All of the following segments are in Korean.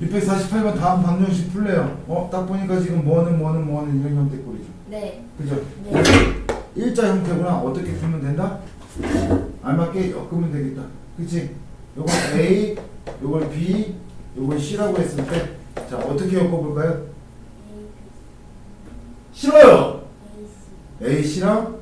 648번 다음 방정식 풀래요. 어, 딱 보니까 지금 뭐는 뭐는 뭐는 이런 형태 꼴이죠. 네. 그죠? 네. 일자 형태구나. 어떻게 풀면 된다? 알맞게 엮으면 되겠다. 그치? 요걸 A, 요걸 B, 요걸 C라고 했을 때, 자, 어떻게 엮어볼까요? 싫어요! A, C랑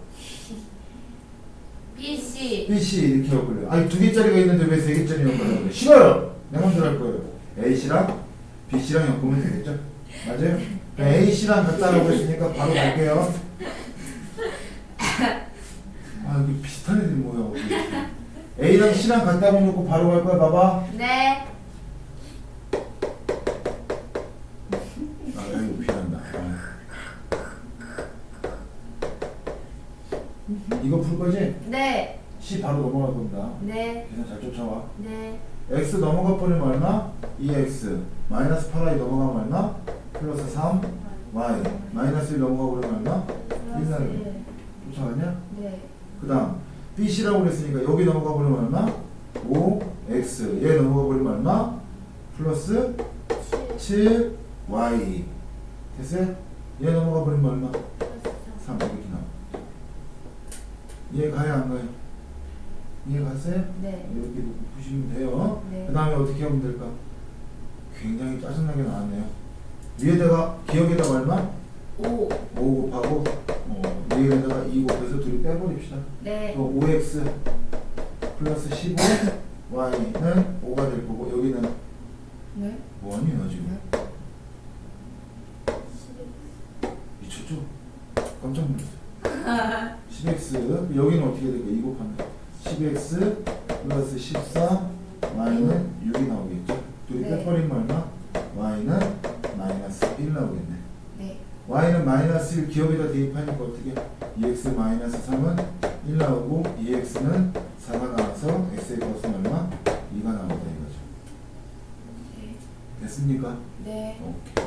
B C B, C 이렇게 엮으래요. 아니, 두 개짜리가 있는데 왜 세 개짜리 엮으려고 그래? 싫어요! 내 맘대로 할 거예요. A, C랑 B, C랑 엮으면 되겠죠? 맞아요? 그럼 A, C랑 같다라고 했으니까 바로 갈게요. 아, 여기 비슷한 애들이 뭐야, 어디. A랑 C랑 같다고 놓고 바로 갈 거야, 봐봐. 네. 아, 이거 필요한다. 이거 풀 거지? 네. C 바로 넘어갈 겁니다. 네. 계산 잘 쫓아와. 네. x 넘어가 버리면 얼마? 2x 마이너스 8i 넘어가면 얼마? 플러스 3 y 마이너스 1 넘어가 버리면 얼마? 플러스 쫓아가냐? 네. 그 다음 bc라고 그랬으니까 여기 넘어가 버리면 얼마? 5x 얘 넘어가 버리면 얼마? 플러스 7y 됐어요? 얘 넘어가 버리면 얼마? 3 이렇게 나와 이해 가요 안 가요? 이해 갔어요? 네. 이렇게 놓고 푸시면 돼요. 네. 그 다음에 어떻게 하면 될까? 굉장히 짜증나게 나왔네요. 위에다가 기억에다가 얼마? 5. 5 곱하고 어, 위에다가 2 곱해서 둘이 빼버립시다. 네. 또 5x 플러스 15 y는 5가 될 거고 여기는 네. 너 지금? 미쳤죠? 깜짝 놀랐어요. 10x 여기는 어떻게 될까? 2 곱하면 10x 플러스 14 y는 6이 나오겠죠? 네. 빼버리면 얼마? y는 마이너스 1 나오겠네. 네. y는 마이너스 1 기억에다 대입하니까 어떻게? 2x 마이너스 3은 1 나오고 2x는 4가 나와서 x의 값은 얼마? 2가 나온다 이거죠. 네. 됐습니까? 네. 오케이.